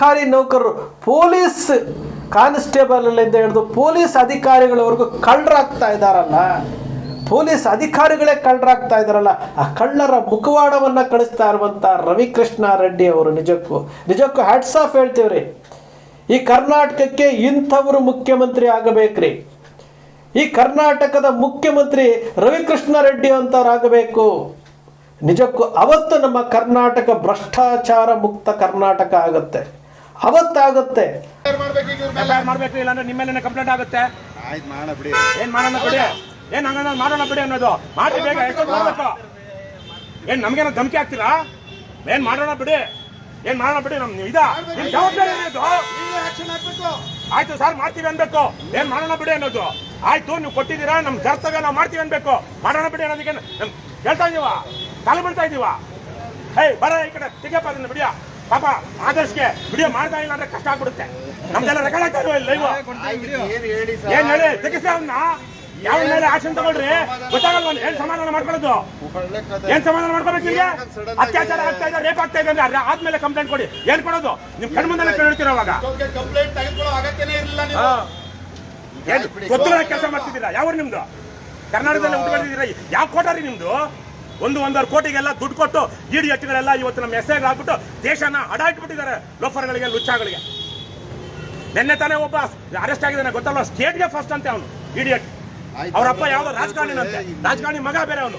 ಸರ್ಕಾರಿ ನೌಕರರು, ಪೊಲೀಸ್ ಕಾನ್ಸ್ಟೇಬಲ್ನಿಂದ ಹಿಡಿದು ಪೊಲೀಸ್ ಅಧಿಕಾರಿಗಳವರೆಗೂ ಕಳ್ಳರಾಗ್ತಾ ಇದ್ದಾರಲ್ಲ. ಪೊಲೀಸ್ ಅಧಿಕಾರಿಗಳೇ ಕಳ್ಳರಾಗ್ತಾ ಇದ್ದಾರಲ್ಲ. ಆ ಕಳ್ಳರ ಮುಖವಾಡವನ್ನು ಕಳಿಸ್ತಾ ಇರುವಂಥ ರವಿಕೃಷ್ಣ ರೆಡ್ಡಿ ಅವರು ನಿಜಕ್ಕೂ ನಿಜಕ್ಕೂ ಹ್ಯಾಟ್ಸ್ ಆಫ್ ಹೇಳ್ತೀವ್ರಿ. ಈ ಕರ್ನಾಟಕಕ್ಕೆ ಇಂಥವರು ಮುಖ್ಯಮಂತ್ರಿ ಆಗಬೇಕ್ರಿ. ಈ ಕರ್ನಾಟಕದ ಮುಖ್ಯಮಂತ್ರಿ ರವಿಕೃಷ್ಣ ರೆಡ್ಡಿ ಅಂತವರಾಗಬೇಕು. ನಿಜಕ್ಕೂ ಅವತ್ತು ನಮ್ಮ ಕರ್ನಾಟಕ ಭ್ರಷ್ಟಾಚಾರ ಮುಕ್ತ ಕರ್ನಾಟಕ ಆಗುತ್ತೆ. ಅವತ್ತಾಗುತ್ತೆ. ಮಾಡ್ಬೇಕು ಇಲ್ಲಾಂದ್ರೆ ನಿಮ್ಮ ಮೇಲೆ ಕಂಪ್ಲೇಂಟ್ ಆಗುತ್ತೆ. ಆಯ್ತು ಮಾಡೋಣ ಬಿಡಿ. ಏನ್ ಮಾಡೋಣ ಬಿಡಿ? ಏನ್ ಹಂಗಂದ್ರೆ ಮಾಡೋಣ ಬಿಡಿ ಅನ್ನೋದು. ಮಾಡಿ ಬೇಗ ಮಾಡ್ಬೇಕು. ಏನ್ ನಮ್ಗೇನೋ ಧಮಕಿ ಹಾಕ್ತೀರಾ? ಏನ್ ಮಾಡೋಣ ಬಿಡಿ? ಏನ್ ಮಾಡೋಣ ಬಿಡಿ? ನಮ್ ಇದ. ಜವಾಬ್ದಾರಿ ಏನಿದು? ಆಯ್ತು ಸರ್ ಮಾಡ್ತೀವಿ ಅನ್ಬೇಕು. ಏನ್ ಮಾಡೋಣ ಬಿಡಿ ಅನ್ನೋದು. ಆಯ್ತು ನೀವು ಕೊಟ್ಟಿದ್ದೀರಾ ನಮ್ ಕರ್ತವ್ಯ ನಾವು ಮಾಡ್ತೀವಿ ಅನ್ಬೇಕು. ಮಾಡೋಣ ಬಿಡಿ ಅನ್ನೋದಕ್ಕೆ ನಮ್ ಹೇಳ್ತಾ ಇದೀವ? ತಲೆ ಬೀಳ್ತಾ ಇದೀವ? ಹೇ ಬರ ಈ ಕಡೆ ತೆಗಿಯಪ್ಪ ಅದನ್ನ ಬಿಡಿಯ ಪಾಪ ಆದರ್ಶ್ಗೆ ವಿಡಿಯೋ ಮಾಡ್ತಾ ಇಲ್ಲ ಅಂದ್ರೆ ಕಷ್ಟ ಆಗ್ಬಿಡುತ್ತೆ. ನಮ್ದೆಲ್ಲ ರೆಕಾರ್ಡ್ ಆಗ್ತಾ ಇಲ್ವಾ ಲೈವ್ ಏನ್ ಹೇಳಿ ಏನ್ ಹೇಳಿ? ತೆಗಿಸಿ ಅವ್ನ ಯಾವ ಮೇಲೆ ಆಕ್ಷನ್ ತಗೊಳ್ರಿ? ಗೊತ್ತಾಗಲ್ವ ಏನ್ ಸಮಾಧಾನ ಮಾಡ್ಕೊಳ್ಳೋದು? ಏನ್ ಸಮಾಧಾನ ಮಾಡ್ಕೋಬೇಕು ಇಲ್ಲಿ ಅತ್ಯಾಚಾರ ಆಗ್ತಾ ಇದೆ ರೇಪ್ ಆಗ್ತಾ ಇದೆ ಅಂದ್ರೆ ಆದ್ಮೇಲೆ ಕಂಪ್ಲೇಂಟ್ ಕೊಡಿ. ಏನ್ ಕೊಡೋದು? ನಿಮ್ ಕಣ್ಮುಂದೆಲ್ಲ ಕೇಳ್ತೀರ ಅವಾಗ. ಗೊತ್ತಿಲ್ಲ ಕೆಲಸ ಮಾಡ್ತಿದ್ದೀರಾ? ಯಾವ ನಿಮ್ದು? ಕರ್ನಾಟಕದಲ್ಲಿ ಉಟ್ಕೊಂಡಿದ್ದೀರಾ ಯಾವ ಕೋಟಾರಿ ನಿಮ್ದು? ಒಂದು ಒಂದೂವರೆ ಕೋಟಿಗೆಲ್ಲ ದುಡ್ಡು ಕೊಟ್ಟು ಇಡಿ ಎಟ್ಟುಗಳೆಲ್ಲ ಇವತ್ತು ನಮ್ಮ ಹೆಸರಿಗೆ ಹಾಕ್ಬಿಟ್ಟು ದೇಶನ ಅಡಾಕ್ಬಿಟ್ಟಿದ್ದಾರೆ ಲೋಫರ್ಗಳಿಗೆ ಲುಚ್ಚಾಗಳಿಗೆ. ನಿನ್ನೆ ತಾನೇ ಒಬ್ಬ ಅರೆಸ್ಟ್ ಆಗಿದ್ದಾನೆ ಗೊತ್ತಲ್ಲ ಸ್ಟೇಟ್ಗೆ ಫಸ್ಟ್ ಅಂತೆ ಅವನು ಇಡಿಯಟ್. ಅವರಪ್ಪ ಯಾವ್ದೋ ರಾಜಕಾರಣಿನಂತೆ ರಾಜಕಾರಣಿ ಮಗ ಬೇರೆ ಅವನು.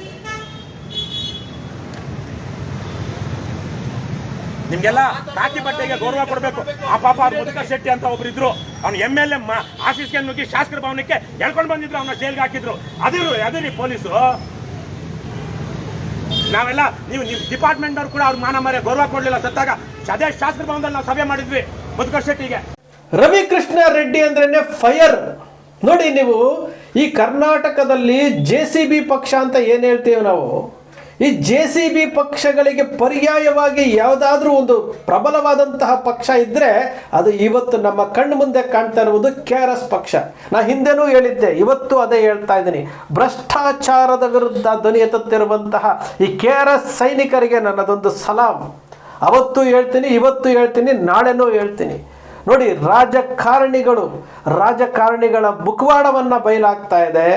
ನಿಮ್ಗೆಲ್ಲ ಕಾಕಿ ಬಟ್ಟೆಗೆ ಗೌರವ ಕೊಡಬೇಕು. ಆ ಪಾಪ ಅವ್ರ ಮುದುಕ ಶೆಟ್ಟಿ ಅಂತ ಒಬ್ರು ಇದ್ರು. ಅವ್ನು ಎಂ ಎಲ್ ಎ ಆಫೀಸ್ಗೆ ನುಗ್ಗಿ ಶಾಸಕರ ಭವನಕ್ಕೆ ಎಳ್ಕೊಂಡು ಬಂದಿದ್ರು ಅವನ ಜೈಲ್ಗೆ ಹಾಕಿದ್ರು. ಅದಿರು ಅದಿರಿ ಪೊಲೀಸು. ನಾವೆಲ್ಲ, ನೀವು ನಿಮ್ ಡಿಪಾರ್ಟ್ಮೆಂಟ್ ಅವ್ರು ಕೂಡ ಅವ್ರ ಮಾನ ಮರೆ ಗೌರವ ಕೊಡ್ಲಿಲ್ಲ ಸತ್ತಾಗ. ಅದೇ ಶಾಸಕರ ಭವನದಲ್ಲಿ ನಾವು ಸಭೆ ಮಾಡಿದ್ವಿ ಮಧುಕರ್ ಶೆಟ್ಟಿಗೆ. ರವಿಕೃಷ್ಣ ರೆಡ್ಡಿ ಅಂದ್ರೆ ಫೈರ್. ನೋಡಿ ನೀವು, ಈ ಕರ್ನಾಟಕದಲ್ಲಿ ಜೆ ಪಕ್ಷ ಅಂತ ಏನು ಹೇಳ್ತೀವಿ ನಾವು? ಈ ಜೆ ಸಿ ಬಿ ಪಕ್ಷಗಳಿಗೆ ಪರ್ಯಾಯವಾಗಿ ಯಾವುದಾದ್ರೂ ಒಂದು ಪ್ರಬಲವಾದಂತಹ ಪಕ್ಷ ಇದ್ದರೆ ಅದು ಇವತ್ತು ನಮ್ಮ ಕಣ್ಣು ಮುಂದೆ ಕಾಣ್ತಾ ಇರುವುದು ಕೆ ಆರ್ ಎಸ್ ಪಕ್ಷ. ನಾ ಹಿಂದೆನೂ ಹೇಳಿದ್ದೆ, ಇವತ್ತು ಅದೇ ಹೇಳ್ತಾ ಇದ್ದೀನಿ. ಭ್ರಷ್ಟಾಚಾರದ ವಿರುದ್ಧ ಧ್ವನಿ ಎತ್ತುತ್ತಿರುವಂತಹ ಈ ಕೆ ಆರ್ ಎಸ್ ಸೈನಿಕರಿಗೆ ನನ್ನದೊಂದು ಸಲಾಂ. ಅವತ್ತು ಹೇಳ್ತೀನಿ, ಇವತ್ತು ಹೇಳ್ತೀನಿ, ನಾಳೆನೂ ಹೇಳ್ತೀನಿ. ನೋಡಿ, ರಾಜಕಾರಣಿಗಳು, ರಾಜಕಾರಣಿಗಳ ಮುಖವಾಡವನ್ನು ಬಯಲಾಗ್ತಾ ಇದೆ.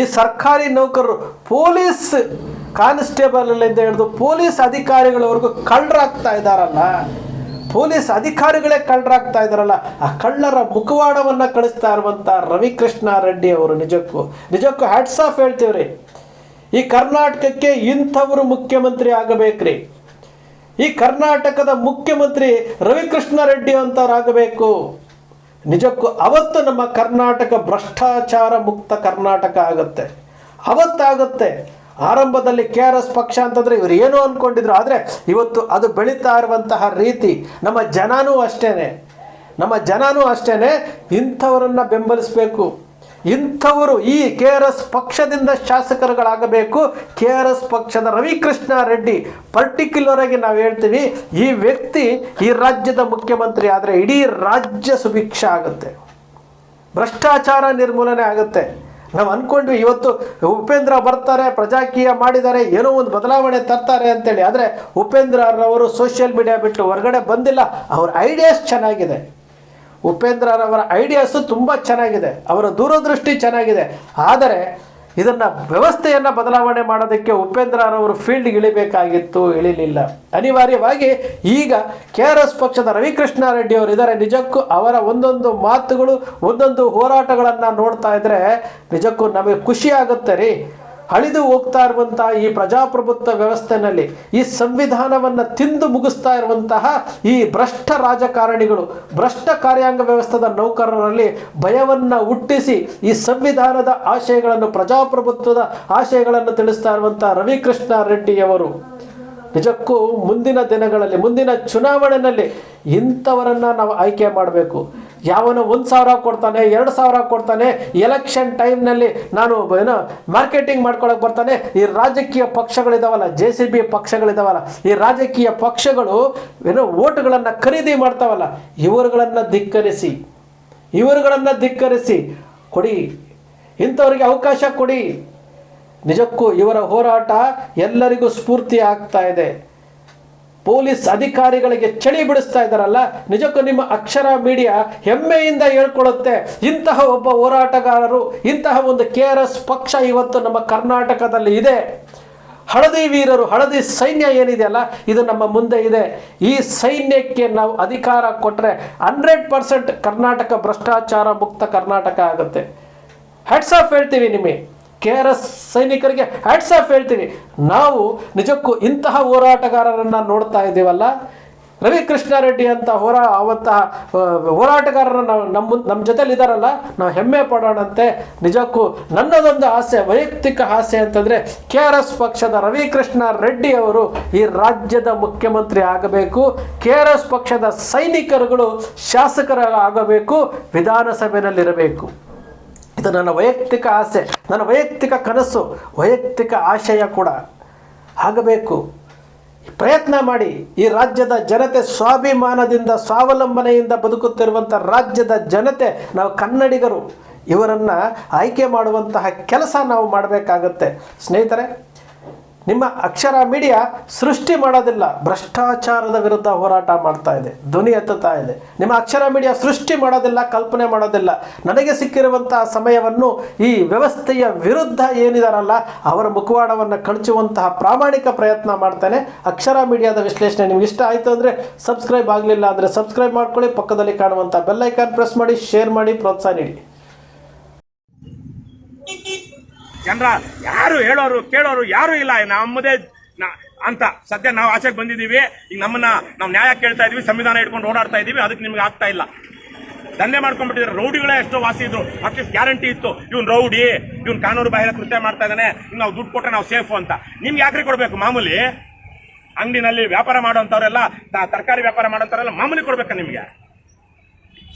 ಈ ಸರ್ಕಾರಿ ನೌಕರರು, ಪೊಲೀಸ್ ಕಾನ್ಸ್ಟೇಬಲ್ನಿಂದ ಹಿಡಿದು ಪೊಲೀಸ್ ಅಧಿಕಾರಿಗಳವರೆಗೂ ಕಳ್ಳರಾಗ್ತಾ ಇದ್ದಾರಲ್ಲ. ಪೊಲೀಸ್ ಅಧಿಕಾರಿಗಳೇ ಕಳ್ಳರಾಗ್ತಾ ಇದ್ದಾರಲ್ಲ. ಆ ಕಳ್ಳರ ಮುಖವಾಡವನ್ನು ಕಳಿಸ್ತಾ ಇರುವಂಥ ರವಿಕೃಷ್ಣ ರೆಡ್ಡಿ ಅವರು ನಿಜಕ್ಕೂ ನಿಜಕ್ಕೂ ಹ್ಯಾಟ್ಸ್ ಆಫ್ ಹೇಳ್ತೀವ್ರಿ. ಈ ಕರ್ನಾಟಕಕ್ಕೆ ಇಂಥವರು ಮುಖ್ಯಮಂತ್ರಿ ಆಗಬೇಕ್ರಿ. ಈ ಕರ್ನಾಟಕದ ಮುಖ್ಯಮಂತ್ರಿ ರವಿಕೃಷ್ಣ ರೆಡ್ಡಿ ಅಂತವರಾಗಬೇಕು. ನಿಜಕ್ಕೂ ಅವತ್ತು ನಮ್ಮ ಕರ್ನಾಟಕ ಭ್ರಷ್ಟಾಚಾರ ಮುಕ್ತ ಕರ್ನಾಟಕ ಆಗುತ್ತೆ. ಅವತ್ತಾಗುತ್ತೆ. ಆರಂಭದಲ್ಲಿ ಕೆ ಆರ್ ಎಸ್ ಪಕ್ಷ ಅಂತಂದ್ರೆ ಇವರು ಏನು ಅಂದ್ಕೊಂಡಿದ್ರು ಆದರೆ ಇವತ್ತು ಅದು ಬೆಳೀತಾ ಇರುವಂತಹ ರೀತಿ ನಮ್ಮ ಜನನೂ ಅಷ್ಟೇನೆ. ನಮ್ಮ ಜನನೂ ಅಷ್ಟೇನೆ. ಇಂಥವರನ್ನು ಬೆಂಬಲಿಸಬೇಕು. ಇಂಥವರು ಈ ಕೆ ಆರ್ ಎಸ್ ಪಕ್ಷದಿಂದ ಶಾಸಕರುಗಳಾಗಬೇಕು. ಕೆ ಆರ್ ಎಸ್ ಪಕ್ಷದ ರವಿಕೃಷ್ಣ ರೆಡ್ಡಿ ಪರ್ಟಿಕ್ಯುಲರ್ ಆಗಿ ನಾವು ಹೇಳ್ತೀವಿ, ಈ ವ್ಯಕ್ತಿ ಈ ರಾಜ್ಯದ ಮುಖ್ಯಮಂತ್ರಿ ಆದರೆ ಇಡೀ ರಾಜ್ಯ ಸುಭಿಕ್ಷ ಆಗುತ್ತೆ. ಭ್ರಷ್ಟಾಚಾರ ನಿರ್ಮೂಲನೆ ಆಗುತ್ತೆ. ನಾವು ಅಂದ್ಕೊಂಡ್ವಿ ಇವತ್ತು ಉಪೇಂದ್ರ ಬರ್ತಾರೆ, ಪ್ರಜಾಕೀಯ ಮಾಡಿದ್ದಾರೆ, ಏನೋ ಒಂದು ಬದಲಾವಣೆ ತರ್ತಾರೆ ಅಂತೇಳಿ. ಆದರೆ ಉಪೇಂದ್ರ ಅವರು ಸೋಷಿಯಲ್ ಮೀಡಿಯಾ ಬಿಟ್ಟು ಹೊರಗಡೆ ಬಂದಿಲ್ಲ. ಅವ್ರ ಐಡಿಯಾಸ್ ಚೆನ್ನಾಗಿದೆ. ಉಪೇಂದ್ರರವರ ಐಡಿಯಾಸು ತುಂಬ ಚೆನ್ನಾಗಿದೆ. ಅವರ ದೂರದೃಷ್ಟಿ ಚೆನ್ನಾಗಿದೆ. ಆದರೆ ಇದನ್ನು ವ್ಯವಸ್ಥೆಯನ್ನು ಬದಲಾವಣೆ ಮಾಡೋದಕ್ಕೆ ಉಪೇಂದ್ರರವರು ಫೀಲ್ಡ್ಗೆ ಇಳಿಬೇಕಾಗಿತ್ತು, ಇಳಿಲಿಲ್ಲ. ಅನಿವಾರ್ಯವಾಗಿ ಈಗ ಕೆ ಆರ್ ಎಸ್ ಪಕ್ಷದ ರವಿಕೃಷ್ಣ ರೆಡ್ಡಿ ಅವರು ಇದ್ದಾರೆ. ನಿಜಕ್ಕೂ ಅವರ ಒಂದೊಂದು ಮಾತುಗಳು, ಒಂದೊಂದು ಹೋರಾಟಗಳನ್ನು ನೋಡ್ತಾ ಇದ್ರೆ ನಿಜಕ್ಕೂ ನಮಗೆ ಖುಷಿ ಆಗುತ್ತೆ ರೀ. ಅಳಿದು ಹೋಗ್ತಾ ಇರುವಂತಹ ಈ ಪ್ರಜಾಪ್ರಭುತ್ವ ವ್ಯವಸ್ಥೆನಲ್ಲಿ ಈ ಸಂವಿಧಾನವನ್ನು ತಿಂದು ಮುಗಿಸ್ತಾ ಇರುವಂತಹ ಈ ಭ್ರಷ್ಟ ರಾಜಕಾರಣಿಗಳು, ಭ್ರಷ್ಟ ಕಾರ್ಯಾಂಗ ವ್ಯವಸ್ಥೆದ ನೌಕರರಲ್ಲಿ ಭಯವನ್ನು ಹುಟ್ಟಿಸಿ ಈ ಸಂವಿಧಾನದ ಆಶಯಗಳನ್ನು, ಪ್ರಜಾಪ್ರಭುತ್ವದ ಆಶಯಗಳನ್ನು ತಿಳಿಸ್ತಾ ಇರುವಂತಹ ರವಿಕೃಷ್ಣ ರೆಡ್ಡಿಯವರು. ನಿಜಕ್ಕೂ ಮುಂದಿನ ದಿನಗಳಲ್ಲಿ, ಮುಂದಿನ ಚುನಾವಣೆಯಲ್ಲಿ ಇಂಥವರನ್ನು ನಾವು ಆಯ್ಕೆ ಮಾಡಬೇಕು. ಯಾವನು ಒಂದು ಸಾವಿರ ಕೊಡ್ತಾನೆ, ಎರಡು ಸಾವಿರ ಕೊಡ್ತಾನೆ ಎಲೆಕ್ಷನ್ ಟೈಮ್ನಲ್ಲಿ ನಾನು ಏನು ಮಾರ್ಕೆಟಿಂಗ್ ಮಾಡ್ಕೊಳಕ್ಕೆ ಬರ್ತಾನೆ. ಈ ರಾಜಕೀಯ ಪಕ್ಷಗಳಿದಾವಲ್ಲ ಜೆ ಸಿ ಬಿ ಪಕ್ಷಗಳಿದಾವಲ್ಲ, ಈ ರಾಜಕೀಯ ಪಕ್ಷಗಳು ಏನು ಓಟ್ಗಳನ್ನು ಖರೀದಿ ಮಾಡ್ತಾವಲ್ಲ, ಇವರುಗಳನ್ನು ಧಿಕ್ಕರಿಸಿ ಇವರುಗಳನ್ನು ಧಿಕ್ಕರಿಸಿ ಕೊಡಿ, ಇಂಥವ್ರಿಗೆ ಅವಕಾಶ ಕೊಡಿ. ನಿಜಕ್ಕೂ ಇವರ ಹೋರಾಟ ಎಲ್ಲರಿಗೂ ಸ್ಫೂರ್ತಿ ಆಗ್ತಾ ಇದೆ. ಪೊಲೀಸ್ ಅಧಿಕಾರಿಗಳಿಗೆ ಚಳಿ ಬಿಡಿಸ್ತಾ ಇದ್ದಾರಲ್ಲ, ನಿಜಕ್ಕೂ ನಿಮ್ಮ ಅಕ್ಷರ ಮೀಡಿಯಾ ಹೆಮ್ಮೆಯಿಂದ ಹೇಳ್ಕೊಳ್ಳುತ್ತೆ. ಇಂತಹ ಒಬ್ಬ ಹೋರಾಟಗಾರರು, ಇಂತಹ ಒಂದು ಕೆ ಆರ್ ಎಸ್ ಪಕ್ಷ ಇವತ್ತು ನಮ್ಮ ಕರ್ನಾಟಕದಲ್ಲಿ ಇದೆ. ಹಳದಿ ವೀರರು, ಹಳದಿ ಸೈನ್ಯ ಏನಿದೆಯಲ್ಲ ಇದು ನಮ್ಮ ಮುಂದೆ ಇದೆ. ಈ ಸೈನ್ಯಕ್ಕೆ ನಾವು ಅಧಿಕಾರ ಕೊಟ್ಟರೆ ಹಂಡ್ರೆಡ್ ಪರ್ಸೆಂಟ್ ಕರ್ನಾಟಕ ಭ್ರಷ್ಟಾಚಾರ ಮುಕ್ತ ಕರ್ನಾಟಕ ಆಗುತ್ತೆ. ಹ್ಯಾಟ್ಸ್ ಆಫ್ ಹೇಳ್ತೀವಿ ನಿಮಗೆ. ಕೆ ಆರ್ ಎಸ್ ಸೈನಿಕರಿಗೆ ಹ್ಯಾಟ್ಸ್ ಆಫ್ ಹೇಳ್ತೀನಿ. ನಾವು ನಿಜಕ್ಕೂ ಇಂತಹ ಹೋರಾಟಗಾರರನ್ನ ನೋಡ್ತಾ ಇದ್ದೀವಲ್ಲ? ರವಿ ಕೃಷ್ಣಾರೆಡ್ಡಿ ಅಂತ ಹೋರಾ ಅವಂತಹ ಹೋರಾಟಗಾರರ ನಾವು ನಮ್ಮ ನಮ್ಮ ಜೊತೆಲಿ ಇದ್ದಾರಲ್ಲ ನಾವು ಹೆಮ್ಮೆ ಪಡೋಣಂತೆ. ನಿಜಕ್ಕೂ ನನ್ನದೊಂದು ಆಸೆ, ವೈಯಕ್ತಿಕ ಆಸೆ ಅಂತಂದರೆ ಕೆ ಆರ್ ಎಸ್ ಪಕ್ಷದ ರವಿಕೃಷ್ಣ ರೆಡ್ಡಿ ಅವರು ಈ ರಾಜ್ಯದ ಮುಖ್ಯಮಂತ್ರಿ ಆಗಬೇಕು. ಕೆ ಆರ್ ಎಸ್ ಪಕ್ಷದ ಸೈನಿಕರುಗಳು ಶಾಸಕರಾಗಬೇಕು. ವಿಧಾನಸಭೆಯಲ್ಲಿರಬೇಕು ಇದು ನನ್ನ ವೈಯಕ್ತಿಕ ಆಸೆ, ನನ್ನ ವೈಯಕ್ತಿಕ ಕನಸು, ವೈಯಕ್ತಿಕ ಆಶಯ ಕೂಡ. ಆಗಬೇಕು ಪ್ರಯತ್ನ ಮಾಡಿ ಈ ರಾಜ್ಯದ ಜನತೆ ಸ್ವಾಭಿಮಾನದಿಂದ, ಸ್ವಾವಲಂಬನೆಯಿಂದ ಬದುಕುತ್ತಿರುವಂಥ ರಾಜ್ಯದ ಜನತೆ, ನಾವು ಕನ್ನಡಿಗರು, ಇವರನ್ನು ಆಯ್ಕೆ ಮಾಡುವಂತಹ ಕೆಲಸ ನಾವು ಮಾಡಬೇಕಾಗತ್ತೆ. ಸ್ನೇಹಿತರೆ ನಿಮ್ಮ ಅಕ್ಷರ ಮೀಡಿಯಾ ಸೃಷ್ಟಿ ಮಾಡೋದಿಲ್ಲ. ಭ್ರಷ್ಟಾಚಾರದ ವಿರುದ್ಧ ಹೋರಾಟ ಮಾಡ್ತಾ ಇದೆ. ಧ್ವನಿ ಎತ್ತುತ್ತಾ ಇದೆ. ನಿಮ್ಮ ಅಕ್ಷರ ಮೀಡಿಯಾ ಸೃಷ್ಟಿ ಮಾಡೋದಿಲ್ಲ, ಕಲ್ಪನೆ ಮಾಡೋದಿಲ್ಲ. ನನಗೆ ಸಿಕ್ಕಿರುವಂತಹ ಸಮಯವನ್ನು ಈ ವ್ಯವಸ್ಥೆಯ ವಿರುದ್ಧ ಏನಿದಾರಲ್ಲ, ಅವರ ಮುಖವಾಡವನ್ನು ಕಳಚುವಂತಹ ಪ್ರಾಮಾಣಿಕ ಪ್ರಯತ್ನ ಮಾಡ್ತೇನೆ. ಅಕ್ಷರ ಮೀಡಿಯಾದ ವಿಶ್ಲೇಷಣೆ ನಿಮ್ಗೆ ಇಷ್ಟ ಆಯಿತು ಅಂದರೆ ಸಬ್ಸ್ಕ್ರೈಬ್ ಆಗಲಿಲ್ಲ ಅಂದರೆ ಸಬ್ಸ್ಕ್ರೈಬ್ ಮಾಡ್ಕೊಳ್ಳಿ. ಪಕ್ಕದಲ್ಲಿ ಕಾಣುವಂಥ ಬೆಲ್ಲೈಕಾನ್ ಪ್ರೆಸ್ ಮಾಡಿ, ಶೇರ್ ಮಾಡಿ, ಪ್ರೋತ್ಸಾಹ ನೀಡಿ. ಜನರ ಯಾರು ಹೇಳೋರು, ಕೇಳೋರು ಯಾರು ಇಲ್ಲ. ನಮ್ಮದೇ ಅಂತ ಸದ್ಯ ನಾವು ಆಚೆಗೆ ಬಂದಿದ್ದೀವಿ. ಈಗ ನಮ್ಮನ್ನ ನಾವು ನ್ಯಾಯ ಕೇಳ್ತಾ ಇದೀವಿ, ಸಂವಿಧಾನ ಇಟ್ಕೊಂಡು ಓಡಾಡ್ತಾ ಇದೀವಿ, ಅದಕ್ಕೆ ನಿಮ್ಗೆ ಆಗ್ತಾ ಇಲ್ಲ. ದಂಧೆ ಮಾಡ್ಕೊಂಡ್ಬಿಟ್ಟಿದ್ರೆ ರೌಡಿಗಳೇ ಎಷ್ಟೋ ವಾಸಿ ಇದ್ರು. ಅಟ್ಲೀಸ್ಟ್ ಗ್ಯಾರಂಟಿ ಇತ್ತು. ಇವ್ನು ರೌಡಿ, ಇವ್ನು ಕಾನೂನು ಬಾಹಿರ ಕೃತ್ಯ ಮಾಡ್ತಾ ಇದ್ದಾನೆ. ನಾವು ದುಡ್ಡು ಕೊಟ್ಟರೆ ನಾವು ಸೇಫು ಅಂತ. ನಿಮ್ಗೆ ಯಾಕ್ರಿ ಕೊಡಬೇಕು? ಮಾಮೂಲಿ ಅಂಗಡಿನಲ್ಲಿ ವ್ಯಾಪಾರ ಮಾಡೋಂಥವ್ರೆಲ್ಲ ತರಕಾರಿ ವ್ಯಾಪಾರ ಮಾಡೋಂಥವ್ರೆಲ್ಲ ಮಾಮೂಲಿ ಕೊಡ್ಬೇಕಾ ನಿಮಗೆ?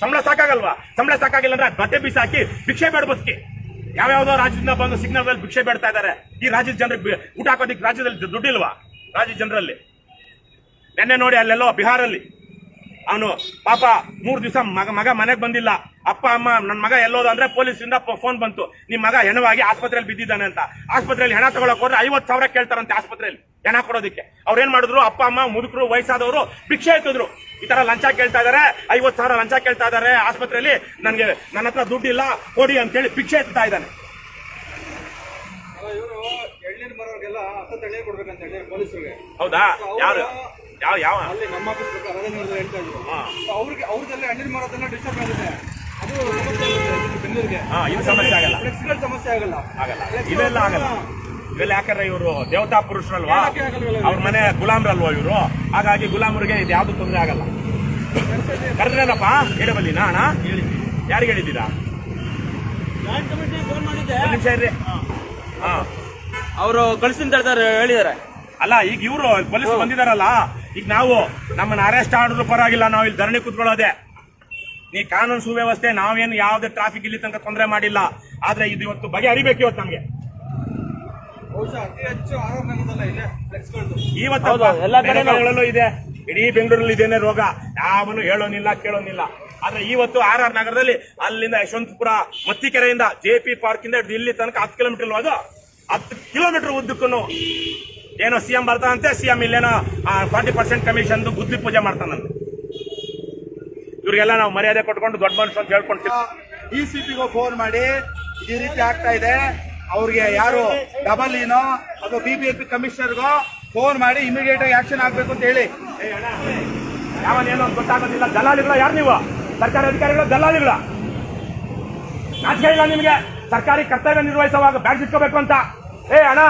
ಸಂಬಳ ಸಾಕಾಗಲ್ವಾ? ಸಂಬಳ ಸಾಕಾಗಿಲ್ಲ ಅಂದ್ರೆ ಬಟ್ಟೆ ಬೀಸಿ ಹಾಕಿ ಭಿಕ್ಷೆ ಬೇಡ ಬದುಕಿ ಯಾವ್ಯಾವ್ದೋ ರಾಜ್ಯದಿಂದ ಬಂದು ಸಿಗ್ನಲ್ ಅಲ್ಲಿ ಭಿಕ್ಷೆ ಬೇಡ್ತಾ ಇದ್ದಾರೆ. ಈ ರಾಜ್ಯದ ಜನರಿಗೆ ಊಟ ಹಾಕೋದಿಕ್ಕೆ ರಾಜ್ಯದಲ್ಲಿ ದುಡ್ಡಿಲ್ವಾ? ರಾಜ್ಯದ ಜನರಲ್ಲಿ. ನೆನ್ನೆ ನೋಡಿ ಅಲ್ಲೆಲ್ಲೋ ಬಿಹಾರಲ್ಲಿ ಅವನು ಪಾಪ ಮೂರು ದಿವಸ ಮಗ ಮಗ ಮನೆಗೆ ಬಂದಿಲ್ಲ. ಅಪ್ಪ, ಅಮ್ಮ ನನ್ನ ಮಗ ಎಲ್ಲೋದು ಅಂದ್ರೆ ಪೊಲೀಸಿಂದ ಫೋನ್ ಬಂತು. ನಿಮ್ಮ ಮಗ ಹೆಣವಾಗಿ ಆಸ್ಪತ್ರೆಯಲ್ಲಿ ಬಿದ್ದಿದ್ದಾನೆ ಅಂತ. ಆಸ್ಪತ್ರೆಯಲ್ಲಿ ಹೆಣ ತಗೊಳಕ್ ಹೋದ್ರೆ ಐವತ್ತು ಸಾವಿರ ಕೇಳ್ತಾರಂತೆ ಆಸ್ಪತ್ರೆಯಲ್ಲಿ. ಹೆಣ ಕೊಡೋದಕ್ಕೆ. ಅವ್ರು ಏನ್ ಮಾಡಿದ್ರು? ಅಪ್ಪ, ಅಮ್ಮ, ಮುದುಕರು, ವಯಸ್ಸಾದವರು ಭಿಕ್ಷೆ ಎತ್ತಿದ್ರು. ಈ ತರ ಲಂಚ ಕೇಳ್ತಾ ಇದಾರೆ. ಐವತ್ ಸಾವಿರ ಲಂಚ ಕೇಳ್ತಾ ಇದಾರೆ ಆಸ್ಪತ್ರೆಯಲ್ಲಿ. ನನ್ಗೆ ನನ್ನ ಹತ್ರ ದುಡ್ಡಿಲ್ಲ, ಕೊಡಿ ಅಂತೇಳಿ ಭಿಕ್ಷೆ ಎತ್ತಾ ಇದ್ದಾನೆ. ಹೇಳಿ ಹೌದಾ? ಯಾರು? ಯಾವ ಯಾವ? ನಮ್ಮ ಹೇಳ್ತಾ ಇದ್ರು. ಅವ್ರಿಗೆ ಅವ್ರದ್ದೆಲ್ಲ ಹಣ್ಣಿನ ಮರೋದನ್ನ ಡಿಸ್ಟರ್ಬ್ ಆಗುತ್ತೆ ಅದು ಬೆಂಗಳೂರಿಗೆ ಸಮಸ್ಯೆ ಆಗಲ್ಲ. ಸಮಸ್ಯೆ ಆಗಲ್ಲ. ಆಗಲ್ಲ ಇವೆಲ್ಲ ಆಗಲ್ಲ. ಇವೆಲ್ಲ ಯಾಕಂದ್ರೆ ಇವರು ದೇವತಾ ಪುರುಷರಲ್ವಾ? ಅವ್ರ ಮನೆ ಗುಲಾಮ್ರಲ್ವಾ ಇವರು? ಹಾಗಾಗಿ ಗುಲಾಮರಿಗೆ ಇದು ಯಾವ್ದು ತೊಂದರೆ ಆಗಲ್ಲ. ಕರೆದ್ರೇನಪ್ಪ? ನಾ ಅಣ್ಣ ಯಾರಿಗೆ ಹೇಳಿದ್ದೀರಾ? ಒಂದ್ ನಿಮಿಷ ಇರ್ರಿ. ಹಾ. ಅವರು ಕಳಿಸ್ತೀನಿ ಹೇಳಿದಾರೆ ಹೇಳಿದ್ದಾರೆ ಅಲ್ಲ ಈಗ ಇವರು ಪೊಲೀಸ್ ಬಂದಿದಾರಲ್ಲ ಈಗ ನಾವು ನಮ್ಮನ್ನ ಅರೆಸ್ಟ್ ಆಡಿದ್ರು ಪರವಾಗಿಲ್ಲ ನಾವು ಇಲ್ಲಿ ಧರಣಿ ಕುತ್ಕೊಳ್ಳೋದೆ. ನೀ ಕಾನೂನು ಸುವ್ಯವಸ್ಥೆ ನಾವೇನು ಯಾವ್ದೇ ಟ್ರಾಫಿಕ್ ಇಲ್ಲಿ ತನಕ ತೊಂದರೆ ಮಾಡಿಲ್ಲ. ಆದ್ರೆ ಇದು ಇವತ್ತು ಬಗೆ ಅರಿಬೇಕು ಇವತ್ತು ನಮ್ಗೆ ಬಹುಶಃ ಅತಿ ಹೆಚ್ಚು ಆರೋಗ್ಯ ನಗರದಲ್ಲ ಇದೆ ಫ್ಲೆಕ್ಸ್ಗಳದ್ದು ಇವತ್ತು ಇದೆ ಇಡೀ ಬೆಂಗಳೂರಲ್ಲಿ ಇದೇನೆ ರೋಗ. ಯಾವನು ಹೇಳೋನಿಲ್ಲ ಕೇಳೋನಿಲ್ಲ. ಆದ್ರೆ ಇವತ್ತು ಆರ್ ಆರ್ ನಗರದಲ್ಲಿ ಅಲ್ಲಿಂದ ಯಶವಂತಪುರ ಮತ್ತಿಕೆರೆಯಿಂದ ಜೆ ಪಿ ಪಾರ್ಕ್ ಇಂದ ಇಲ್ಲಿ ತನಕ ಹತ್ತು ಕಿಲೋಮೀಟರ್ ಅದು? ಹತ್ತು ಕಿಲೋಮೀಟರ್ ಉದ್ದಕ್ಕೂ ಏನೋ ಸಿಎಂ ಬರ್ತಾನಂತೆ ಸಿಎಂ ಇಲ್ಲೇನೋ ಫಾರ್ಟಿ ಪರ್ಸೆಂಟ್ ಕಮಿಷನ್ ಬುದ್ಧಿ ಪೂಜೆ ಮಾಡ್ತಾನಂತೆ. ಇವ್ರಿಗೆಲ್ಲ ನಾವು ಮರ್ಯಾದೆ ಕೊಟ್ಕೊಂಡು ದೊಡ್ಡ ಮನುಷ್ಯ ಅಂತ ಹೇಳ್ಕೊಂಡು ಈ ಸಿ ಪಿಗೂ ಫೋನ್ ಮಾಡಿ ಈ ರೀತಿ ಆಗ್ತಾ ಇದೆ. ಅವ್ರಿಗೆ ಯಾರು ಡಬಲ್ ಏನೋ, ಅಥವಾ ಬಿ ಬಿ ಎಸ್ ಪಿ ಕಮಿಷನರ್ಗೋ ಫೋನ್ ಮಾಡಿ ಇಮಿಡಿಯೇಟ್ ಆಗಿ ಆಕ್ಷನ್ ಆಗ್ಬೇಕು ಅಂತ ಹೇಳಿ. ಯಾವನೇನೋ ಅಂತ ಗೊತ್ತಾಗೋದಿಲ್ಲ. ದಲ್ಲಾಳಿಗಳ ಯಾರು ನೀವು? ಸರ್ಕಾರಿ ಅಧಿಕಾರಿಗಳ ದಲ್ಲಾಳಿಗಳ. ನಾಚಿಕೆ ಇಲ್ಲ ನಿಮಗೆ. ಸರ್ಕಾರಿ ಕರ್ತವ್ಯ ನಿರ್ವಹಿಸುವಾಗ ಬ್ಯಾಗ್ ಇಟ್ಕೋಬೇಕು ಅಂತ. ಏ, ಅಣ್ಣ